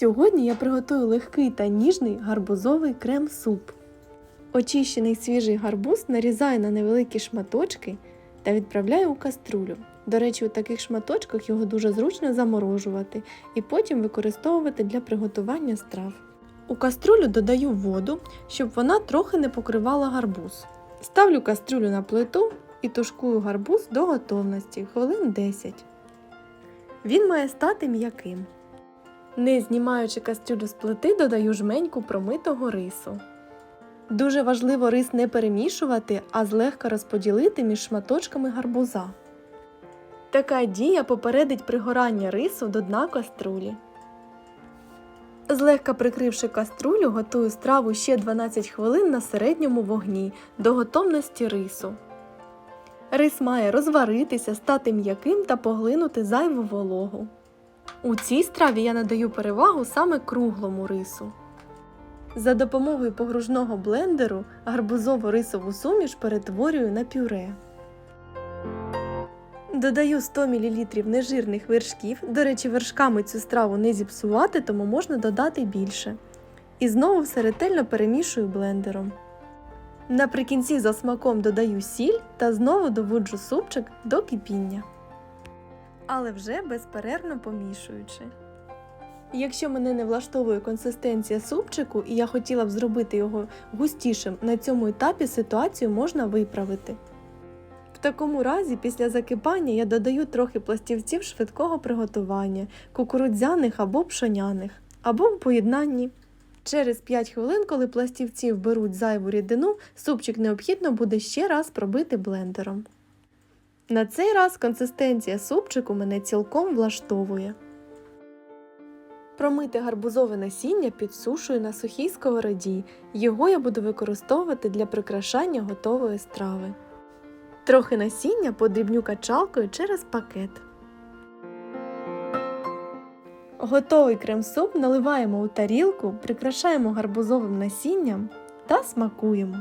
Сьогодні я приготую легкий та ніжний гарбузовий крем-суп. Очищений свіжий гарбуз нарізаю на невеликі шматочки та відправляю у каструлю. До речі, у таких шматочках його дуже зручно заморожувати і потім використовувати для приготування страв. У каструлю додаю воду, щоб вона трохи не покривала гарбуз. Ставлю каструлю на плиту і тушкую гарбуз до готовності хвилин 10. Він має стати м'яким. Не знімаючи кастрюлю з плити, додаю жменьку промитого рису. Дуже важливо рис не перемішувати, а злегка розподілити між шматочками гарбуза. Така дія попередить пригорання рису до дна каструлі. Злегка прикривши каструлю, готую страву ще 12 хвилин на середньому вогні до готовності рису. Рис має розваритися, стати м'яким та поглинути зайву вологу. У цій страві я надаю перевагу саме круглому рису. За допомогою погружного блендеру гарбузово-рисову суміш перетворюю на пюре. Додаю 100 мл нежирних вершків. До речі, вершками цю страву не зіпсувати, тому можна додати більше. І знову все ретельно перемішую блендером. Наприкінці за смаком додаю сіль та знову доводжу супчик до кипіння. Але вже безперервно помішуючи. Якщо мене не влаштовує консистенція супчику і я хотіла б зробити його густішим, на цьому етапі ситуацію можна виправити. В такому разі, після закипання я додаю трохи пластівців швидкого приготування, кукурудзяних або пшоняних, або в поєднанні. Через 5 хвилин, коли пластівці вберуть зайву рідину, супчик необхідно буде ще раз пробити блендером. На цей раз консистенція супчику мене цілком влаштовує. Промите гарбузове насіння підсушую на сухій сковороді. Його я буду використовувати для прикрашання готової страви. Трохи насіння подрібню качалкою через пакет. Готовий крем-суп наливаємо у тарілку, прикрашаємо гарбузовим насінням та смакуємо.